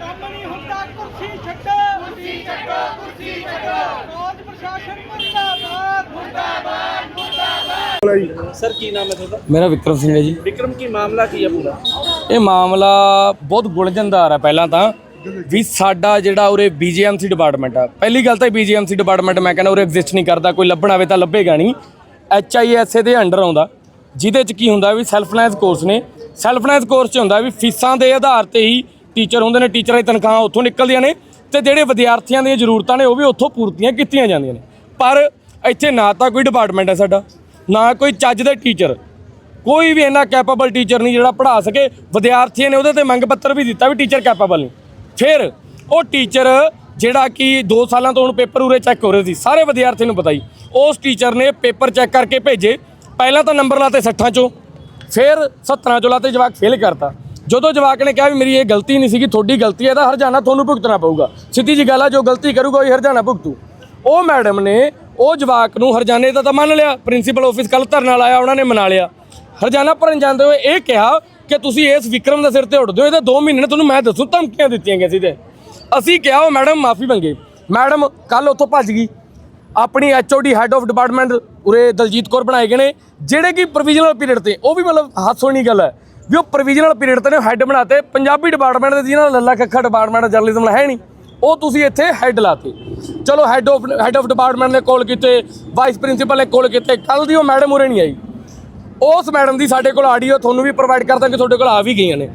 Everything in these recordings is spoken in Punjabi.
ਕੰਮ ਨਹੀਂ ਹੁੰਦਾ ਕੁਰਸੀ ਛੱਡੋ। ਕੁਰਸੀ ਛੱਡੋ ਕੁਰਸੀ ਛੱਡੋ। ਰਾਜ ਪ੍ਰਸ਼ਾਸਨ ਮੁਰਦਾਬਾਦ। ਮੁਰਦਾਬਾਦ ਮੁਰਦਾਬਾਦ। ਸਰ ਕੀ ਨਾਮ ਹੈ ਤੁਹਾਡਾ? ਮੇਰਾ ਵਿਕਰਮ ਸਿੰਘ ਹੈ ਜੀ। ਵਿਕਰਮ ਕੀ ਮਾਮਲਾ ਕੀ ਹੈ ਪੂਰਾ? ਇਹ ਮਾਮਲਾ ਬਹੁਤ ਗੁਲਝਣਦਾਰ ਹੈ ਪਹਿਲਾਂ ਤਾਂ। ਵੀ ਸਾਡਾ ਜਿਹੜਾ ਉਰੇ ਬੀਜੀਐਮਸੀ ਡਿਪਾਰਟਮੈਂਟ ਆ। ਪਹਿਲੀ ਗੱਲ ਤਾਂ ਬੀਜੀਐਮਸੀ ਡਿਪਾਰਟਮੈਂਟ ਮੈਂ ਕਹਿੰਦਾ ਉਰੇ ਐਗਜ਼ਿਸਟ ਨਹੀਂ ਕਰਦਾ ਕੋਈ ਲੱਭਣ ਆਵੇ ਤਾਂ ਲੱਭੇਗਾ ਨਹੀਂ। ਐਚਆਈਐਸਏ ਦੇ ਅੰਡਰ ਆਉਂਦਾ। ਜਿਹਦੇ ਚ ਕੀ ਹੁੰਦਾ ਵੀ ਸੈਲਫ ਫਾਈਨੈਂਸ ਕੋਰਸ ਨੇ। ਸੈਲਫ ਫਾਈਨੈਂਸ ਕੋਰਸ ਚ ਹੁੰਦਾ ਵੀ ਫੀਸਾਂ ਦੇ ਆਧਾਰ ਤੇ ਹੀ ਟੀਚਰ ਹੁੰਦੇ ਨੇ, ਟੀਚਰਾਂ ਦੀ ਤਨਖਾਹਾਂ ਉੱਥੋਂ ਨਿਕਲਦੀਆਂ ਨੇ ਤੇ ਜਿਹੜੇ ਵਿਦਿਆਰਥੀਆਂ ਦੀਆਂ ਜ਼ਰੂਰਤਾਂ ਨੇ, ਉਹ ਵੀ ਉੱਥੋਂ ਪੂਰਤੀਆਂ ਕੀਤੀਆਂ ਜਾਂਦੀਆਂ ਨੇ। ਪਰ ਇੱਥੇ ਨਾ ਤਾਂ ਕੋਈ ਡਿਪਾਰਟਮੈਂਟ ਹੈ ਸਾਡਾ, ਨਾ ਕੋਈ ਚੱਜ ਦੇ ਟੀਚਰ। ਕੋਈ ਵੀ ਇੰਨਾ ਕੈਪੇਬਲ ਟੀਚਰ ਨਹੀਂ ਜਿਹੜਾ ਪੜ੍ਹਾ ਸਕੇ। ਵਿਦਿਆਰਥੀਆਂ ਨੇ ਉਹਦੇ ਤੇ ਮੰਗ ਪੱਤਰ ਵੀ ਦਿੱਤਾ ਵੀ ਟੀਚਰ ਕੈਪੇਬਲ ਨਹੀਂ ਫਿਰ ਉਹ ਟੀਚਰ ਜਿਹੜਾ ਕਿ 2 ਸਾਲਾਂ ਤੋਂ ਹੁਣ ਪੇਪਰ ਉਰੇ ਚੈੱਕ ਹੋ ਰਹੇ ਸੀ, ਸਾਰੇ ਵਿਦਿਆਰਥੀਆਂ ਨੂੰ ਪਤਾ ਹੀ। ਉਸ ਟੀਚਰ ਨੇ ਪੇਪਰ ਚੈੱਕ ਕਰਕੇ ਭੇਜੇ। ਪਹਿਲਾਂ ਤਾਂ ਨੰਬਰ ਲਾਤੇ 60 ਚੋਂ, ਫਿਰ 17 ਚੋਂ ਲਾਤੇ, ਜਵਾਕ ਫੇਲ ਕਰਤਾ। ਜਦੋਂ ਜਵਾਕ ਨੇ ਕਿਹਾ ਵੀ ਮੇਰੀ ਇਹ ਗਲਤੀ ਨਹੀਂ ਸੀਗੀ, ਤੁਹਾਡੀ ਗਲਤੀ ਹੈ, ਤਾਂ ਹਰਜਾਨਾ ਤੁਹਾਨੂੰ ਭੁਗਤਣਾ ਪਊਗਾ। ਸਿੱਧੀ ਜੀ ਗੱਲ ਆ, ਜੋ ਗਲਤੀ ਕਰੂਗਾ, ਉਹ ਹਰਜਾਨਾ ਭੁਗਤੂ। ਉਹ ਮੈਡਮ ਨੇ ਉਹ ਜਵਾਕ ਨੂੰ ਹਰਜਾਨੇ ਦਾ ਤਾਂ ਮੰਨ ਲਿਆ, ਪ੍ਰਿੰਸੀਪਲ ਆਫਿਸ ਕੱਲ ਧਰਨਾ ਲਾਇਆ, ਉਹਨਾਂ ਨੇ ਮਨਾ ਲਿਆ। ਹਰਜਾਨਾ ਭਰਨ ਜਾਂਦੇ ਹੋਏ ਇਹ ਕਿਹਾ ਕਿ ਤੁਸੀਂ ਇਸ ਵਿਕਰਮ ਦੇ ਸਿਰ ਤੇ ਉੱਠਦੇ ਹੋ, ਇਹਦੇ 2 ਮਹੀਨੇ ਨੇ ਤੁਹਾਨੂੰ ਮੈਂ ਦੱਸੂ, ਧਮਕੀਆਂ ਦਿੱਤੀਆਂ ਗਈਆਂ ਸੀ ਤੇ ਅਸੀਂ ਕਿਹਾ, ਉਹ ਮੈਡਮ ਮਾਫੀ ਮੰਗੇ। ਮੈਡਮ ਕੱਲ ਉੱਥੋਂ ਭੱਜ ਗਈ। ਆਪਣੀ ਐਚਓਡੀ ਹੈੱਡ ਆਫ ਡਿਪਾਰਟਮੈਂਟ ਉਰੇ ਦਲਜੀਤ ਕੌਰ ਬਣਾਏ ਗਏ ਨੇ, ਜਿਹੜੇ ਕਿ ਪ੍ਰੋਵੀਜ਼ਨਲ ਪੀਰੀਅਡ ਤੇ, ਉਹ ਵੀ ਮਤਲਬ ਹਾਸੋਣੀ ਗੱਲ ਹੈ। ਵੀ ਉਹ ਪ੍ਰੋਵੀਜ਼ਨਲ ਪੀਰੀਅਡ ਤੇ ਨੇ ਹੈੱਡ ਬਣਾਤੇ। ਪੰਜਾਬੀ ਡਿਪਾਰਟਮੈਂਟ ਦੇ ਜਿਹਨਾਂ ਦਾ ਲੱਲਾ ਕੱਖਾ ਡਿਪਾਰਟਮੈਂਟ ਜਰਨਲਿਜ਼ਮ ਹੈ ਨਹੀਂ। ਉਹ ਤੁਸੀਂ ਇੱਥੇ ਹੈੱਡ ਲਾਤੇ। ਚਲੋ head of head of department ਨੇ ਕੋਲ ਕੀਤੇ ਵਾਈਸ ਪ੍ਰਿੰਸੀਪਲ ਨੇ ਕੋਲ ਕੀਤੇ ਕੱਲ ਦੀ ਉਹ ਮੈਡਮ ਉਰੇ ਨਹੀਂ ਆਈ। ਉਸ ਮੈਡਮ ਦੀ ਸਾਡੇ ਕੋਲ ਆਡੀਓ ਤੁਹਾਨੂੰ ਵੀ ਪ੍ਰੋਵਾਈਡ ਕਰ ਦਾਂਗੇ, ਤੁਹਾਡੇ ਕੋਲ ਆ ਵੀ ਗਈਆਂ ਨੇ।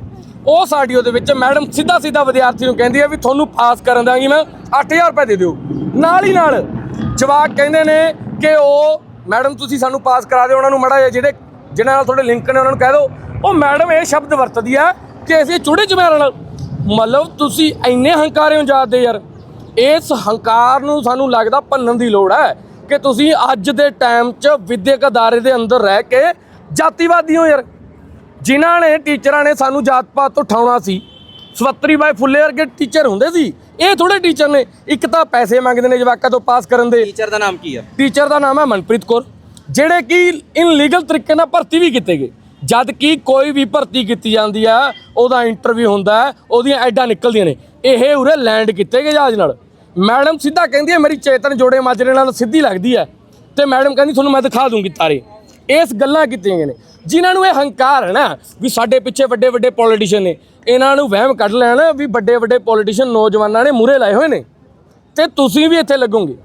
ਉਸ ਆਡੀਓ ਦੇ ਵਿੱਚ ਮੈਡਮ ਸਿੱਧਾ ਸਿੱਧਾ ਵਿਦਿਆਰਥੀ ਨੂੰ ਕਹਿੰਦੀ ਹੈ ਵੀ ਤੁਹਾਨੂੰ ਪਾਸ ਕਰਨ ਦਾਂਗੀ ਮੈਂ 8000 ਰੁਪਏ ਦੇ ਦਿਓ। ਨਾਲ ਹੀ ਨਾਲ ਜਵਾਕ ਕਹਿੰਦੇ ਨੇ ਕਿ ਉਹ ਮੈਡਮ ਤੁਸੀਂ ਸਾਨੂੰ ਪਾਸ ਕਰਾ ਦਿਓ, ਉਹਨਾਂ ਨੂੰ ਮੜਾ ਜਿਹੜੇ, ਜਿਹਨਾਂ ਨਾਲ ਤੁਹਾਡੇ ਲਿੰਕ ਨੇ, ਉਹਨਾਂ ਨੂੰ ਕਹਿ ਦਿਓ ਉਹ ਮੈਡਮ ਇਹ ਸ਼ਬਦ ਵਰਤਦੀ ਆ ਕਿ ਅਸੀਂ ਚੂੜੇ ਚਮੇਰਾਂ ਨਾਲ ਮਤਲਬ ਤੁਸੀਂ ਇੰਨੇ ਹੰਕਾਰੇ ਹੋ ਜਾਦੇ ਯਾਰ। ਇਸ ਹੰਕਾਰ ਨੂੰ ਸਾਨੂੰ ਲੱਗਦਾ ਭੰਨਣ ਦੀ ਲੋੜ ਹੈ ਕਿ ਤੁਸੀਂ ਅੱਜ ਦੇ ਟਾਈਮ 'ਚ ਵਿਦਿਅਕ ਅਦਾਰੇ ਦੇ ਅੰਦਰ ਰਹਿ ਕੇ ਜਾਤੀਵਾਦੀ ਹੋ ਯਾਰ। ਜਿਨ੍ਹਾਂ ਨੇ ਟੀਚਰਾਂ ਨੇ ਸਾਨੂੰ ਜਾਤ ਪਾਤ ਤੋਂ ਉਠਾਉਣਾ ਸੀ। ਸਵੱਤਰੀ ਬਾਈ ਫੁੱਲੇ ਵਰਗੇ ਟੀਚਰ ਹੁੰਦੇ ਸੀ। ਇਹ ਥੋੜੇ ਟੀਚਰ ਨੇ। ਇੱਕ ਤਾਂ ਪੈਸੇ ਮੰਗਦੇ ਨੇ ਜਵਾਕਾਂ ਤੋਂ ਪਾਸ ਕਰਨ ਦੇ। ਟੀਚਰ ਦਾ ਨਾਮ ਕੀ ਹੈ ਟੀਚਰ ਦਾ ਨਾਮ ਹੈ ਮਨਪ੍ਰੀਤ ਕੌਰ ਜਿਹੜੇ ਕਿ ਇਨਲੀਗਲ ਤਰੀਕੇ ਨਾਲ ਭਰਤੀ ਵੀ ਕੀਤੇ ਗਏ। ਜਦ ਕਿ ਕੋਈ ਵੀ ਭਰਤੀ ਕੀਤੀ ਜਾਂਦੀ ਆ, ਉਹਦਾ ਇੰਟਰਵਿਊ ਹੁੰਦਾ ਉਹਦੀਆਂ ਐਡਾਂ ਨਿਕਲਦੀਆਂ ਨੇ। ਇਹ ਉਰੇ ਲੈਂਡ ਕੀਤੇ ਗਏ ਜਹਾਜ਼ ਨਾਲ। ਮੈਡਮ ਸਿੱਧਾ ਕਹਿੰਦੀ ਹੈ, ਮੇਰੀ ਚੇਤਨ ਜੋੜੇ ਮਾਜਰੇ ਨਾਲ ਸਿੱਧੀ ਲੱਗਦੀ ਹੈ। ਤੇ ਮੈਡਮ ਕਹਿੰਦੀ, ਤੁਹਾਨੂੰ ਮੈਂ ਦਿਖਾ ਦੂੰਗੀ ਤਾਰੇ। ਇਸ ਗੱਲਾਂ ਕੀਤੀਆਂ ਗਈਆਂ ਨੇ। ਜਿਨ੍ਹਾਂ ਨੂੰ ਇਹ ਹੰਕਾਰ ਹੈ ਨਾ, ਵੀ ਸਾਡੇ ਪਿੱਛੇ ਵੱਡੇ ਵੱਡੇ ਪੋਲੀਟੀਸ਼ੀਅਨ ਨੇ, ਇਹਨਾਂ ਨੂੰ ਵਹਿਮ ਕੱਢ ਲੈਣ ਵੀ ਵੱਡੇ ਵੱਡੇ ਪੋਲੀਟੀਸ਼ੀਅਨ ਨੌਜਵਾਨਾਂ ਨੇ ਮੂਰੇ ਲਾਏ ਹੋਏ ਨੇ। ਤੇ ਤੁਸੀਂ ਵੀ ਇੱਥੇ ਲੱਗੋਗੇ।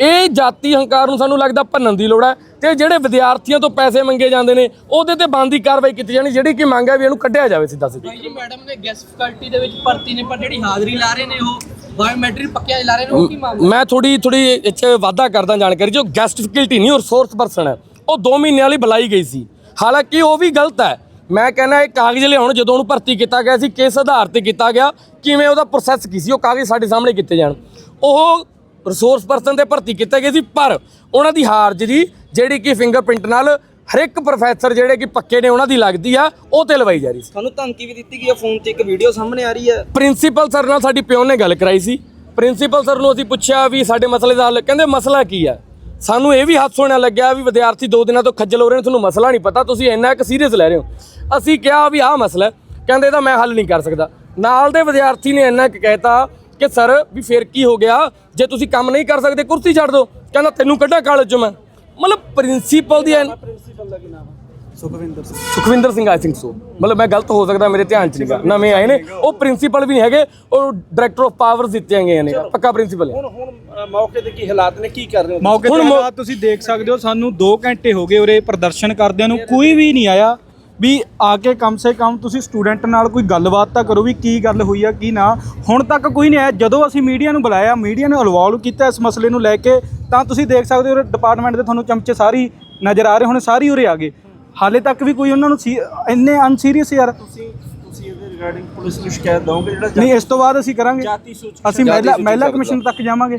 ਇਹ ਜਾਤੀ ਹੰਕਾਰ ਨੂੰ ਸਾਨੂੰ ਲੱਗਦਾ ਭੰਨਣ ਦੀ ਲੋੜ ਹੈ ਤੇ ਜਿਹੜੇ ਵਿਦਿਆਰਥੀਆਂ ਤੋਂ ਪੈਸੇ ਮੰਗੇ ਜਾਂਦੇ ਨੇ ਉਹਦੇ ਤੇ ਬੰਦੀ ਕਾਰਵਾਈ ਕੀਤੀ ਜਾਣੀ ਜਿਹੜੀ ਕਿ ਮੰਗ ਹੈ ਵੀ ਇਹਨੂੰ ਕੱਢਿਆ ਜਾਵੇ ਸਿੱਧਾ ਸਿੱਧਾ। ਜੀ ਮੈਡਮ ਨੇ ਗੈਸਟ ਫੈਕਲਟੀ ਦੇ ਵਿੱਚ ਭਰਤੀ ਨੇ ਪਰ ਜਿਹੜੀ ਹਾਜ਼ਰੀ ਲਾ ਰਹੇ ਨੇ ਉਹ ਬਾਇਓਮੈਟ੍ਰਿਕ ਪੱਕਿਆ ਲਾ ਰਹੇ ਨੇ ਉਹ ਕੀ ਮਾਮਲਾ ਮੈਂ ਥੋੜੀ ਥੋੜੀ ਇੱਥੇ ਵਾਅਦਾ ਕਰਦਾ ਜਾਣਕਾਰੀ ਜੋ ਗੈਸਟ ਫੈਕਲਟੀ ਨਹੀਂ ਉਹ ਰਿਸੋਰਸ ਪਰਸਨ ਹੈ। ਉਹ 2 ਮਹੀਨਿਆਂ ਲਈ ਬੁਲਾਈ ਗਈ ਸੀ। ਹਾਲਾਂਕਿ ਉਹ ਵੀ ਗਲਤ ਹੈ। ਮੈਂ ਕਹਿੰਦਾ ਇਹ ਕਾਗਜ਼ ਲਿਆਉਣ ਜਦੋਂ ਉਹਨੂੰ ਭਰਤੀ ਕੀਤਾ ਗਿਆ ਸੀ ਕਿਸ ਆਧਾਰ ਤੇ ਕੀਤਾ ਗਿਆ ਕਿਵੇਂ ਉਹਦਾ ਪ੍ਰੋਸੈਸ ਕੀ ਸੀ ਉਹ ਕਾਗਜ਼ ਸਾਡੇ ਸਾਹਮਣੇ ਕੀਤੇ ਜਾਣ। ਉਹ ਰਿਸੋਰਸ ਪਰਸਨ ਤੇ ਭਰਤੀ ਕੀਤੇ ਗਏ ਸੀ ਪਰ ਉਹਨਾਂ ਦੀ ਹਾਰਜਰੀ ਜਿਹੜੀ ਕਿ ਫਿੰਗਰਪ੍ਰਿੰਟ ਨਾਲ ਹਰ ਇੱਕ ਪ੍ਰੋਫੈਸਰ ਜਿਹੜੇ ਕਿ ਪੱਕੇ ਨੇ ਉਹਨਾਂ ਦੀ ਲੱਗਦੀ ਆ ਉਹ ਤੇ ਲਵਾਈ ਜਾ ਰਹੀ ਸੀ। ਤੁਹਾਨੂੰ ਧਮਕੀ ਵੀ ਦਿੱਤੀ ਗਈ ਹੈ ਫੋਨ ਤੇ ਇੱਕ ਵੀਡੀਓ ਸਾਹਮਣੇ ਆ ਰਹੀ ਹੈ ਪ੍ਰਿੰਸੀਪਲ ਸਰ ਨਾਲ ਸਾਡੀ ਪਿਓ ਨੇ ਗੱਲ ਕਰਾਈ ਸੀ। ਪ੍ਰਿੰਸੀਪਲ ਸਰ ਨੂੰ ਅਸੀਂ ਪੁੱਛਿਆ ਵੀ ਸਾਡੇ ਮਸਲੇ ਦਾ ਹੱਲ ਕਹਿੰਦੇ ਮਸਲਾ ਕੀ ਆ? ਸਾਨੂੰ ਇਹ ਵੀ ਹੱਥ ਸੋਣਾ ਲੱਗਿਆ ਵੀ ਵਿਦਿਆਰਥੀ ਦੋ ਦਿਨਾਂ ਤੋਂ ਖੱਜਲ ਹੋ ਰਹੇ ਨੇ ਤੁਹਾਨੂੰ ਮਸਲਾ ਨਹੀਂ ਪਤਾ ਤੁਸੀਂ ਇੰਨਾ ਕੁ ਸੀਰੀਅਸ ਲੈ ਰਹੇ ਹੋ। ਅਸੀਂ ਕਿਹਾ ਵੀ ਆਹ ਮਸਲਾ। ਕਹਿੰਦੇ ਇਹਦਾ ਮੈਂ ਹੱਲ ਨਹੀਂ ਕਰ ਸਕਦਾ। ਨਾਲ ਦੇ ਵਿਦਿਆਰਥੀ ਨੇ ਇੰਨਾ ਕੁ ਕਹਿਤਾ ਕਿ ਸਰ ਵੀ ਫਿਰ ਕੀ ਹੋ ਗਿਆ? ਜੇ ਤੁਸੀਂ ਕੰਮ ਨਹੀਂ ਕਰ ਸਕਦੇ ਕੁਰਸੀ ਛੱਡ ਦਿਓ। ਕਹਿੰਦਾ ਤੈਨੂੰ ਕੱਢਾਂ ਕਾਲਜ ਚੋਂ ਮੈਂ ਮਤਲਬ ਪ੍ਰਿੰਸੀਪਲ ਦੀ ਐਨ- Sukhwinder Singh. I think so ਮਤਲਬ ਮੈਂ ਗਲਤ ਹੋ ਸਕਦਾ ਮੇਰੇ ਧਿਆਨ ਚ ਨਹੀਂਗਾ ਨਵੇਂ ਆਏ ਨੇ। ਉਹ ਪ੍ਰਿੰਸੀਪਲ ਵੀ ਨਹੀਂ ਹੈਗੇ ਉਹ ਡਾਇਰੈਕਟਰ ਆਫ ਪਾਵਰਸ ਦਿੱਤੇ ਗਏ ਨੇ। ਪੱਕਾ ਪ੍ਰਿੰਸੀਪਲ ਹੈ। ਹੁਣ ਹੁਣ ਅ, ਮੌਕੇ ਤੇ ਕੀ ਹਾਲਾਤ ਨੇ? ਕੀ ਕਰ ਰਹੇ ਹੋ ਮੌਕੇ ਹੁਣ ਤੇ ਮੌ- ਹਾਲਾਤ ਤੁਸੀਂ ਦੇਖ ਸਕਦੇ ਹੋ ਸਾਨੂੰ 2 ਘੰਟੇ ਹੋ ਗਏ ਉਰੇ ਪ੍ਰਦਰਸ਼ਨ ਕਰਦਿਆਂ ਨੂੰ। ਕੋਈ ਵੀ ਨਹੀਂ ਆਇਆ। ਵੀ ਆ ਕੇ ਕਮ ਸੇ ਕਮ ਤੁਸੀਂ ਸਟੂਡੈਂਟ ਨਾਲ ਕੋਈ ਗੱਲਬਾਤ ਤਾਂ ਕਰੋ ਵੀ ਕੀ ਗੱਲ ਹੋਈ ਆ, ਕੀ ਨਾ। ਹੁਣ ਤੱਕ ਕੋਈ ਨਹੀਂ ਆਇਆ। ਜਦੋਂ ਅਸੀਂ ਮੀਡੀਆ ਨੂੰ ਬੁਲਾਇਆ, ਮੀਡੀਆ ਨੇ ਇਨਵੋਲਵ ਕੀਤਾ ਇਸ ਮਸਲੇ ਨੂੰ ਲੈ ਕੇ, ਤਾਂ ਤੁਸੀਂ ਦੇਖ ਸਕਦੇ ਹੋ ਡਿਪਾਰਟਮੈਂਟ ਦੇ ਤੁਹਾਨੂੰ ਚਮਚੇ ਸਾਰੀ ਨਜ਼ਰ ਆ ਰਹੇ ਹੁਣ, ਸਾਰੀ ਉਰੇ ਆ ਗਏ। ਹਾਲੇ ਤੱਕ ਵੀ ਕੋਈ ਉਹਨਾਂ ਨੂੰ ਸੀ- ਇੰਨੇ ਅਨਸੀਰੀਅਸ ਯਾਰ। ਤੁਸੀਂ ਰਿਗਾਰਡਿੰਗ ਪੁਲਿਸ ਨੂੰ ਸ਼ਿਕਾਇਤ ਦਓਗੇ ਜਿਹੜਾ ਨਹੀਂ ਇਸ ਤੋਂ ਬਾਅਦ ਅਸੀਂ ਕਰਾਂਗੇ। ਜਾਤੀ ਸੂਚਕ ਅਸੀਂ ਮਹਿਲਾ ਮਹਿਲਾ ਕਮਿਸ਼ਨ ਤੱਕ ਜਾਵਾਂਗੇ।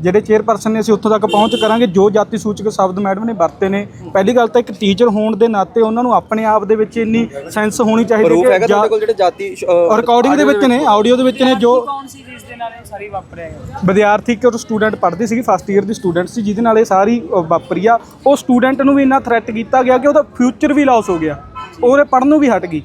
ਜਿਹੜੇ ਚੇਅਰਪਰਸਨ ਨੇ ਅਸੀਂ ਉੱਥੋਂ ਤੱਕ ਪਹੁੰਚ ਕਰਾਂਗੇ। ਜੋ ਜਾਤੀ ਸੂਚਕ ਸ਼ਬਦ ਮੈਡਮ ਨੇ ਵਰਤੇ ਨੇ। ਪਹਿਲੀ ਗੱਲ ਤਾਂ ਇੱਕ ਟੀਚਰ ਹੋਣ ਦੇ ਨਾਤੇ ਉਹਨਾਂ ਨੂੰ ਆਪਣੇ ਆਪ ਦੇ ਵਿੱਚ ਇੰਨੀ ਸੈਂਸ ਹੋਣੀ ਚਾਹੀਦੀ ਤੁਹਾਡੇ ਕੋਲ ਜਿਹੜੇ ਜਾਤੀ ਰਿਕਾਰਡਿੰਗ ਦੇ ਵਿੱਚ ਨੇ ਆਡੀਓ ਦੇ ਵਿੱਚ ਨੇ ਜੋ ਕੌਣ ਸੀ ਜਿਸ ਦੇ ਨਾਲ ਇਹ ਸਾਰੀ ਵਾਪਰਿਆ ਵਿਦਿਆਰਥੀ ਇੱਕ ਸਟੂਡੈਂਟ ਪੜ੍ਹਦੀ ਸੀਗੀ ਫਸਟ ਈਅਰ ਦੀ ਸਟੂਡੈਂਟ ਸੀ ਜਿਹਦੇ ਨਾਲ ਇਹ ਸਾਰੀ ਵਾਪਰੀ ਆ। ਉਹ ਸਟੂਡੈਂਟ ਨੂੰ ਵੀ ਇੰਨਾ ਥ੍ਰੈਟ ਕੀਤਾ ਗਿਆ ਕਿ ਉਹਦਾ ਫਿਊਚਰ ਵੀ ਲਾਸ ਹੋ ਗਿਆ। ਉਹਦੇ ਪੜ੍ਹਨ ਨੂੰ ਵੀ ਹਟ ਗਈ।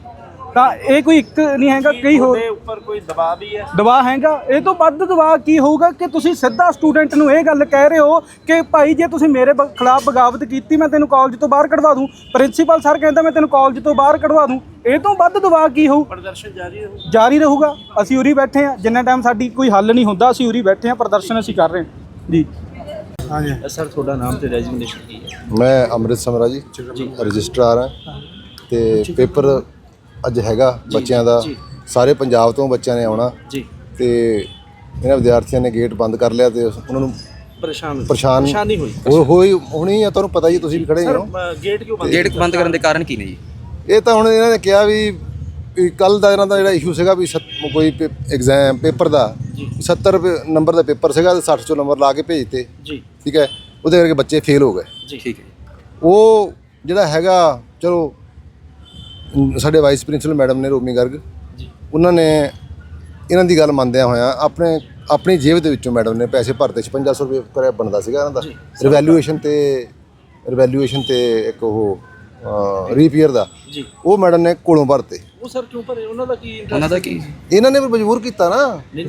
ਤਾਂ ਇਹ ਕੋਈ ਇੱਕ ਨਹੀਂ ਹੈਗਾ ਕਈ ਹੋਰ ਦੇ ਉੱਪਰ ਕੋਈ ਦਬਾਅ ਵੀ ਹੈ? ਦਬਾਅ ਹੈਗਾ। ਇਹ ਤੋਂ ਵੱਧ ਦਬਾਅ ਕੀ ਹੋਊਗਾ ਕਿ ਤੁਸੀਂ ਸਿੱਧਾ ਸਟੂਡੈਂਟ ਨੂੰ ਇਹ ਗੱਲ ਕਹਿ ਰਹੇ ਹੋ ਕਿ ਭਾਈ ਜੇ ਤੁਸੀਂ ਮੇਰੇ ਖਿਲਾਫ ਬਗਾਵਤ ਕੀਤੀ ਮੈਂ ਤੈਨੂੰ ਕਾਲਜ ਤੋਂ ਬਾਹਰ ਕਢਵਾ ਦੂੰ। ਪ੍ਰਿੰਸੀਪਲ ਸਰ ਕਹਿੰਦਾ ਮੈਂ ਤੈਨੂੰ ਕਾਲਜ ਤੋਂ ਬਾਹਰ ਕਢਵਾ ਦੂੰ। ਇਹ ਤੋਂ ਵੱਧ ਦਬਾਅ ਕੀ ਹੋਊ? ਪ੍ਰਦਰਸ਼ਨ ਜਾਰੀ ਰਹੂ। ਜਾਰੀ ਰਹੂਗਾ। ਅਸੀਂ ਉਰੀ ਬੈਠੇ ਆ ਜਿੰਨਾ ਟਾਈਮ ਸਾਡੀ ਕੋਈ ਹੱਲ ਨਹੀਂ ਹੁੰਦਾ ਅਸੀਂ ਉਰੀ ਬੈਠੇ ਆ ਪ੍ਰਦਰਸ਼ਨ ਅਸੀਂ ਕਰ ਰਹੇ ਹਾਂ। ਜੀ। ਸਰ ਤੁਹਾਡਾ ਨਾਮ ਤੇ ਰੈਜਿਗਨੇਸ਼ਨ ਕੀ ਹੈ? ਮੈਂ ਅੰਮ੍ਰਿਤ ਸਮਰਾ ਜੀ। ਰਜਿਸਟਰਾਰ ਹਾਂ। ਤੇ ਪੇਪਰ ਅੱਜ ਹੈਗਾ ਬੱਚਿਆਂ ਦਾ। ਸਾਰੇ ਪੰਜਾਬ ਤੋਂ ਬੱਚਿਆਂ ਨੇ ਆਉਣਾ। ਜੀ। ਤੇ ਇਹਨਾਂ ਵਿਦਿਆਰਥੀਆਂ ਨੇ ਗੇਟ ਬੰਦ ਕਰ ਲਿਆ ਤੇ ਉਹਨਾਂ ਨੂੰ ਪਰੇਸ਼ਾਨ ਪਰੇਸ਼ਾਨ ਪਰੇਸ਼ਾਨੀ ਹੋਈ। ਉਹ ਹੋਈ ਹੋਣੀ ਆ ਤੁਹਾਨੂੰ ਪਤਾ ਹੀ ਤੁਸੀਂ ਵੀ ਖੜੇ ਹੀ ਗੇਟ ਕਿਉਂ ਬੰਦ ਗੇਟ ਬੰਦ ਕਰਨ ਦੇ ਕਾਰਨ ਕੀ ਨੇ ਜੀ? ਇਹ ਤਾਂ ਹੁਣ ਇਹਨਾਂ ਨੇ ਕਿਹਾ ਵੀ ਕੱਲ ਦਾ ਇਹਨਾਂ ਦਾ ਜਿਹੜਾ ਇਸ਼ੂ ਸੀਗਾ ਵੀ ਕੋਈ ਐਗਜ਼ਾਮ ਪੇਪਰ ਦਾ 70 ਰੁਪਏ ਨੰਬਰ ਦਾ ਪੇਪਰ ਸੀਗਾ ਤੇ 60 ਚੋਂ ਨੰਬਰ ਲਾ ਕੇ ਭੇਜਤੇ ਜੀ। ਠੀਕ ਹੈ? ਉਹਦੇ ਕਰਕੇ ਬੱਚੇ ਫੇਲ ਹੋ ਗਏ। ਠੀਕ ਹੈ ਉਹ ਜਿਹੜਾ ਹੈਗਾ ਚਲੋ ਸਾਡੇ ਵਾਈਸ ਪ੍ਰਿੰਸੀਪਲ ਮੈਡਮ ਨੇ ਰੋਮੀ ਗਰਗ। ਉਹਨਾਂ ਨੇ ਇਹਨਾਂ ਦੀ ਗੱਲ ਮੰਨਦਿਆਂ ਹੋਇਆਂ ਆਪਣੇ ਆਪਣੀ ਜੇਬ ਦੇ ਵਿੱਚੋਂ ਮੈਡਮ ਨੇ ਪੈਸੇ ਭਰਤੇ 5600 ਰੁਪਏ ਕਰਿਆ ਬਣਦਾ ਸੀਗਾ ਇਹਨਾਂ ਦਾ। ਰਿਵੈਲੂਏਸ਼ਨ ਤੇ ਰਿਵੈਲੂਏਸ਼ਨ ਤੇ ਇੱਕ ਉਹ ਰੀਪੀਅਰ ਦਾ। ਜੀ। ਉਹ ਮੈਡਮ ਨੇ ਕੋਲੋਂ ਭਰਤੇ। ਉਹ ਸਰ ਕਿਉਂ ਭਰੇ? ਉਹਨਾਂ ਦਾ ਕੀ? ਉਹਨਾਂ ਦਾ ਕੀ? ਇਹਨਾਂ ਨੇ ਮਜਬੂਰ ਕੀਤਾ ਨਾ।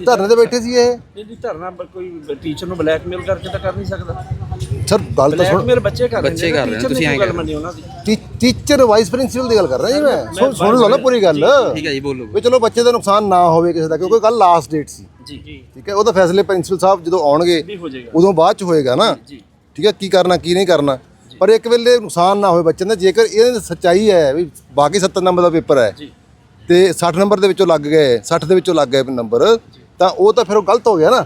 ਧਰਨੇ ਤੇ ਬੈਠੇ ਸੀ ਇਹ। ਨਹੀਂ ਧਰਨਾ ਕੋਈ ਟੀਚਰ ਨੂੰ ਬਲੈਕਮੇਲ ਕਰਕੇ ਤਾਂ ਕਰ ਨਹੀਂ ਸਕਦਾ। ਸਰ ਗੱਲ ਤਾਂ ਸੁਣ। ਬਲੈਕਮੇਲ ਬੱਚੇ ਕਰ ਰਹੇ ਬੱਚੇ ਕਰ ਰਹੇ ਨੇ, ਤੁਸੀਂ ਐਂ ਗੱਲ ਮੰਨੀ ਉਹਨਾਂ ਦੀ? ਟੀਚਰ ਵਾਈਸ ਪ੍ਰਿੰਸੀਪਲ ਦੀ ਗੱਲ ਕਰ ਰਿਹਾ ਜੀ ਮੈਂ? ਸੁਣ ਸੁਣ ਲਓ ਨਾ ਪੂਰੀ ਗੱਲ। ਠੀਕ ਹੈ ਜੀ ਬੋਲੋ। ਵੀ ਚਲੋ ਬੱਚੇ ਦਾ ਨੁਕਸਾਨ ਨਾ ਹੋਵੇ ਕਿਸੇ ਦਾ ਕਿਉਂਕਿ ਕੱਲ ਲਾਸਟ ਡੇਟ ਸੀ। ਜੀ ਜੀ। ਠੀਕ ਹੈ ਉਹਦਾ ਫੈਸਲੇ ਪ੍ਰਿੰਸੀਪਲ ਸਾਹਿਬ ਜਦੋਂ ਆਉਣਗੇ ਉਦੋਂ ਬਾਅਦ ਚ ਹੋਏਗਾ ਨਾ। ਜੀ ਠੀਕ ਹੈ ਕੀ ਕਰਨਾ ਕੀ ਨਹੀਂ ਕਰਨਾ। ਪਰ ਇੱਕ ਵੇਲੇ ਨੁਕਸਾਨ ਨਾ ਹੋਵੇ ਬੱਚੇ ਦਾ ਜੇਕਰ ਇਹ ਸੱਚਾਈ ਹੈ ਵੀ ਬਾਕੀ 70 ਨੰਬਰ ਦਾ ਪੇਪਰ ਹੈ ਜੀ। ਤੇ 60 ਨੰਬਰ ਦੇ ਵਿੱਚੋਂ ਲੱਗ ਗਏ 60 ਦੇ ਵਿੱਚੋਂ ਲੱਗ ਗਏ ਨੰਬਰ ਤਾਂ ਉਹ ਤਾਂ ਫਿਰ ਉਹ ਗਲਤ ਹੋ ਗਿਆ ਨਾ।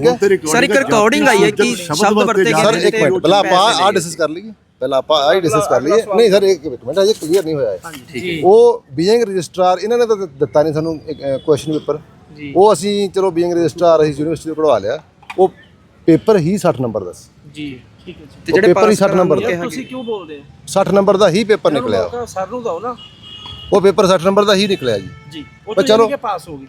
ਠੀਕ ਹੈ? ਸਰ ਇੱਕ ਰਿਕਾਰਡਿੰਗ ਆਈ ਹੈ ਕਿ ਸ਼ਬਦ ਵਰਤੇ ਗਏ ਸਰ ਨੇ ਇੱਕ ਮਿੰਟ ਪਹਿਲਾਂ ਆਪਾਂ ਆਹ ਡਿਸਕਸ ਕਰ ਲਈਏ। ਪਹਿਲਾਂ ਆਪਾਂ ਆਹ ਡਿਸਕਸ ਕਰ ਲਈਏ। ਨਹੀਂ ਸਰ ਇੱਕ ਮਿੰਟ ਅਜੇ ਕਲੀਅਰ ਨਹੀਂ ਹੋਇਆ। ਹੈ। ਉਹ ਬੀਇੰਗ ਰਜਿਸਟਰਾਰ ਇਹਨਾਂ ਨੇ ਤਾਂ ਦਿੱਤਾ ਨਹੀਂ ਸਾਨੂੰ ਕੁਐਸਚਨ ਪੇਪਰ ਉਹ ਅਸੀਂ ਚਲੋ ਬੀਇੰਗ ਰਜਿਸਟਰਾਰ ਅਸੀਂ ਯੂਨੀਵਰਸਿਟੀ ਤੋਂ ਕਢਵਾ ਲਿਆ। ਉਹ ਪੇਪਰ ਹੀ 60 ਨੰਬਰ ਦਾ ਸੀ। ਜੀ ਠੀਕ ਹੈ ਜੀ। ਤੇ ਜਿਹੜੇ ਪੇਪਰ ਹੀ ਪਾਸ 60 ਨੰਬਰ ਦਾ ਤੁਸੀਂ ਕਿਉਂ ਬੋਲਦੇ ਹੋ? 60 ਨੰਬਰ ਦਾ ਹੀ ਪੇਪਰ ਨਿਕਲਿਆ। ਸਰ ਨੂੰ ਦਿਓ ਨਾ। ਉਹ ਪੇਪਰ 60 ਨੰਬਰ ਦਾ ਹੀ ਨਿਕਲਿਆ ਜੀ। ਜੀ ਉਹ ਚਲੋ- ਪਾਸ ਹੋ ਗਈ।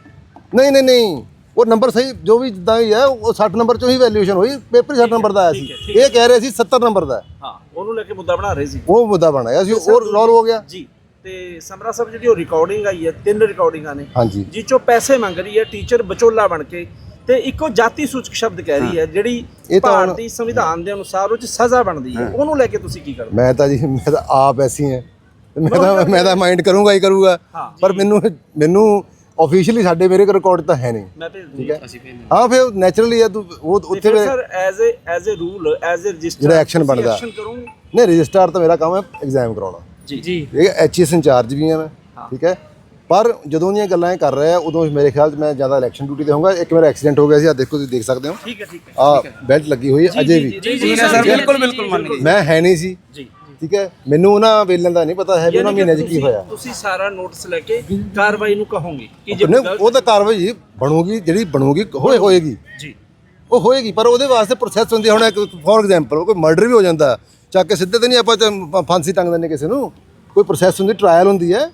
ਨਹੀਂ ਨਹੀਂ ਨਹੀਂ। ਉਹ ਨੰਬਰ ਸਹੀ ਜੋ ਵੀ ਜਿੱਦਾਂ ਹੀ ਹੈ ਉਹ 60 ਨੰਬਰ ਚੋਂ ਹੀ ਵੈਲਿਊਏਸ਼ਨ ਹੋਈ ਪੇਪਰ ਹੀ 60 ਨੰਬਰ ਦਾ ਆਇਆ ਸੀ। ਇਹ ਕਹਿ ਰਹੇ ਸੀ 70 ਨੰਬਰ ਦਾ ਹੈ। ਹਾਂ ਉਹਨੂੰ ਲੈ ਕੇ ਮੁੱਦਾ ਬਣਾ ਰਹੇ ਸੀ। ਉਹ ਮੁੱਦਾ ਬਣ ਗਿਆ ਸੀ ਉਹ ਰੋਲ ਹੋ ਗਿਆ। ਜੀ ਤੇ ਸਮਰਾ ਸਾਹਿਬ ਜਿਹੜੀ ਉਹ ਰਿਕਾਰਡਿੰਗ ਆਈ ਹੈ ਤਿੰਨ ਰਿਕਾਰਡਿੰਗਾਂ ਨੇ ਹਾਂਜੀ। ਜਿਹ ਚੋਂ ਪੈਸੇ ਮੰਗ ਰਹੀ ਹੈ ਟੀਚਰ ਵਿਚੋਲਾ ਬਣ ਕੇ ਤੇ ਇੱਕੋ ਜਾਤੀ ਸੂਚਕ ਸ਼ਬਦ ਕਹਿ ਰਹੀ ਹੈ। ਜਿਹੜੀ ਇਹ ਤਾਂ ਹੁਣ- ਭਾਰਤੀ ਸੰਵਿਧਾਨ ਦੇ ਅਨੁਸਾਰ ਉਹ ਚ ਸਜ਼ਾ ਬਣਦੀ ਹੈ। ਉਹਨੂੰ ਲੈ ਕੇ ਤੁਸੀਂ ਕੀ ਕਰਦੇ ਮੈਂ ਤਾਂ ਜੀ ਮੈਂ ਤਾਂ ਆਪ ਐਸੀ ਹਾਂ। ਮੈਂ ਤਾਂ ਮੈਂ ਤਾਂ ਮਾਈਂਡ ਕਰੂੰਗਾ ਹੀ ਕਰੂਗਾ। ਹਾਂ। ਪਰ ਮੈਨੂੰ ਮੈਨੂੰ ਆਫੀਸ਼ੀਅਲੀ ਸਾਡੇ ਮੇਰੇ ਕੋਲ ਰਿਕਾਰਡ ਤਾਂ ਹੈ ਨਹੀਂ। ਮੈਂ ਭੇਜ ਠੀਕ ਹੈ? ਹਾਂ ਫਿਰ ਨੈਚੁਰਲੀ ਹੈ ਤੂੰ ਉਹ ਉੱਥੇ ਫਿਰ- sir as a as a rule as a register ਜਿਹੜਾ ਬਣਦਾ। ਐਕਸ਼ਨ ਕਰੋਗੇ? ਨਹੀਂ ਰਜਿਸਟਰ ਤਾਂ ਮੇਰਾ ਕੰਮ ਹੈ ਐਗਜ਼ਾਮ ਕਰਾਉਣਾ। ਜੀ। ਜੀ। ਠੀਕ ਹੈ? ਐਚਐਸ ਇੰਚਾਰਜ ਵੀ ਹਾਂ ਮੈਂ। ਠੀਕ ਹੈ? ਪਰ ਜਦੋਂ ਦੀਆਂ ਗੱਲਾਂ ਇਹ ਕਰ ਰਿਹਾ ਹੈ, ਉਦੋਂ ਮੇਰੇ ਖਿਆਲ 'ਚ ਮੈਂ ਜ਼ਿਆਦਾ ਇਲੈਕਸ਼ਨ ਡਿਊਟੀ ਤੇ ਹੋਊਗਾ। ਇੱਕ ਮੇਰਾ ਐਕਸੀਡੈਂਟ ਹੋ ਗਿਆ ਸੀ ਆ ਦੇਖੋ ਤੁਸੀਂ ਦੇਖ ਸਕਦੇ ਹੋ। ਠੀਕ ਹੈ ਠੀਕ ਹੈ। ਆ ਬੈਲਟ ਲੱਗੀ ਹੋਈ ਹੈ ਅਜੇ ਵੀ। ਠੀਕ ਹੈ ਸਰ? ਬਿਲਕੁਲ ਬਿਲਕੁਲ ਮੰਨ ਗਏ। ਮੈਂ ਹੈ ਨਹੀਂ ਸੀ। ਜੀ। ਠੀਕ ਹੈ? ਮੈਨੂੰ ਉਹਨਾਂ ਵੇਲਣ ਦਾ ਨਹੀਂ ਪਤਾ ਹੈ ਵੀ ਉਹਨਾਂ ਮਹੀਨੇ 'ਚ ਕੀ ਹੋਇਆ। ਤੁਸੀਂ ਸਾਰਾ ਨੋਟਿਸ ਲੈ ਕੇ ਕਾਰਵਾਈ ਨੂੰ ਕਹੋਗੇ ਕਿ ਜੇ ਨਹੀਂ, ਉਹ ਤਾਂ ਕਾਰਵਾਈ ਜੀ ਬਣੂਗੀ ਜਿਹੜੀ ਬਣੂਗੀ ਹੋਏ ਹੋਏਗੀ। ਜੀ। ਉਹ ਹੋਏਗੀ ਪਰ ਉਹਦੇ ਵਾਸਤੇ ਪ੍ਰੋਸੈਸ ਹੁੰਦੀ ਹੈ। ਹੁਣ ਇੱਕ ਫੋਰ ਐਗਜ਼ਾਮਪਲ ਕੋਈ ਮਰਡਰ ਵੀ ਹੋ ਜਾਂਦਾ ਚੱਕ ਕੇ ਸਿੱਧੇ ਤੇ ਨਹੀਂ ਆਪਾਂ ਚ- ਫਾਂਸੀ ਟੰਗ ਦਿੰਦੇ ਕਿਸੇ ਨੂੰ। ਕੋਈ ਪ੍ਰੋਸੈਸ ਹੁੰਦੀ ਟ੍ਰਾਇਲ ਹੁੰਦੀ ਹੈ।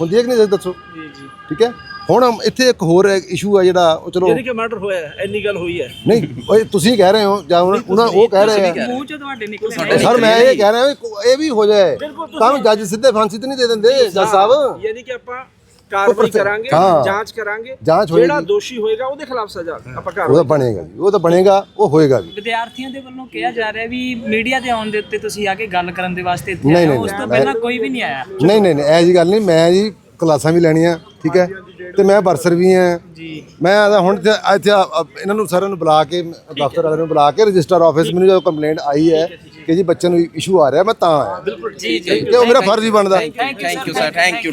ਹੁੰਦੀ ਹੈ ਕਿ ਨਹੀਂ ਦੱਸੋ? ਜੀ ਜੀ। ਠੀਕ ਹੈ? ਹੁਣ ਇੱਥੇ ਇੱਕ ਹੋਰ ਇਸ਼ੂ ਹੈ ਜਿਹੜਾ ਉਹ ਚਲੋ ਯਾਨੀ ਕਿ ਮਰਡਰ ਹੋਇਆ ਹੈ, ਇੰਨੀ ਗੱਲ ਹੋਈ ਹੈ। ਨਹੀਂ ਉਹ ਤੁਸੀਂ ਕਹਿ ਰਹੇ ਹੋ ਜਾਂ ਉਹਨਾਂ ਉਹਨਾਂ- ਉਹ ਕਹਿ ਰਹੇ ਆ। ਮੂੰਹ ਚ ਤੁਹਾਡੇ ਨਿਕਲੇ ਸਰ ਮੈਂ ਇਹ ਕਹਿ ਰਿਹਾ ਵੀ ਕੋ- ਇਹ ਵੀ ਹੋ ਜਾਏ। ਤਾਂ ਵੀ ਜੱਜ ਸਿੱਧੇ ਫਾਂਸੀ ਤੇ ਨਹੀਂ ਦੇ ਦਿੰਦੇ ਜੱਜ ਸਾਹਿਬ। ਯਾਨੀ ਕਿ ਆਪਾਂ ਕਾਰਵਾਈ ਕਰਾਂਗੇ ਹਾਂ। ਜਾਂਚ ਕਰਾਂਗੇ। ਜਾਂਚ ਜਿਹੜਾ ਹੋਏਗੀ। ਦੋਸ਼ੀ ਹੋਏਗਾ ਉਹਦੇ ਖਿਲਾਫ ਸਜ਼ਾ ਆਪਾਂ ਉਹ ਕਾਰਵਾਈ ਬਣੇਗਾ ਜੀ ਉਹ ਤਾਂ ਬਣੇਗਾ ਉਹ ਹੋਏਗਾ ਵੀ ਵਿਦਿਆਰਥੀਆਂ ਦੇ ਵੱਲੋਂ ਕਿਹਾ ਜਾ ਰਿਹਾ ਵੀ ਮੀਡੀਆ ਦੇ ਆਉਣ ਦੇ ਉੱਤੇ ਤੁਸੀਂ ਆ ਕੇ ਗੱਲ ਕਰਨ ਦੇ ਵਾਸਤੇ ਇੱਥੇ ਨਹੀਂ, ਆਏ ਨਹੀਂ, ਹੋ ਉਸ ਤੋਂ ਨਹੀਂ, ਪਹਿਲਾਂ ਕੋਈ ਵੀ ਨਹੀਂ ਆਇਆ। ਨਹੀਂ ਨਹੀਂ ਨਹੀਂ ਇਹ ਜੀ ਗੱਲ ਨਹੀਂ ਮੈਂ ਜੀ ਕਲਾਸਾਂ ਵੀ ਲੈਣੀਆਂ ਠੀਕ ਹੈ? ਤੇ ਮੈਂ ਬਰਸਰ ਵੀ ਹਾਂ। ਜੀ। ਮੈਂ ਆਦਾ ਹੁਣ ਇੱਥੇ ਇੱਥੇ ਆ- ਆ- ਇਹਨਾਂ ਨੂੰ ਸਾਰਿਆਂ ਨੂੰ ਬੁਲਾ ਕੇ ਦਫ਼ਤਰ ਵਾਲਿਆਂ ਨੂੰ ਬੁਲਾ ਕੇ ਰਜਿਸਟਰ ਆਫਿਸ ਮੈਨੂੰ ਜਦੋਂ ਕੰਪਲੇਂਟ ਆਈ ਹੈ ਕਿ ਜੀ ਬੱਚੇ ਨੂੰ ਇਸ਼ੂ ਆ ਰਿਹਾ ਮੈਂ ਤਾਂ ਆਇਆ। ਜੀ ਜੀ। ਕਿ ਉਹ ਮੇਰਾ ਫਰਜ਼ ਹੀ ਬਣਦਾ। Thank you sir thank you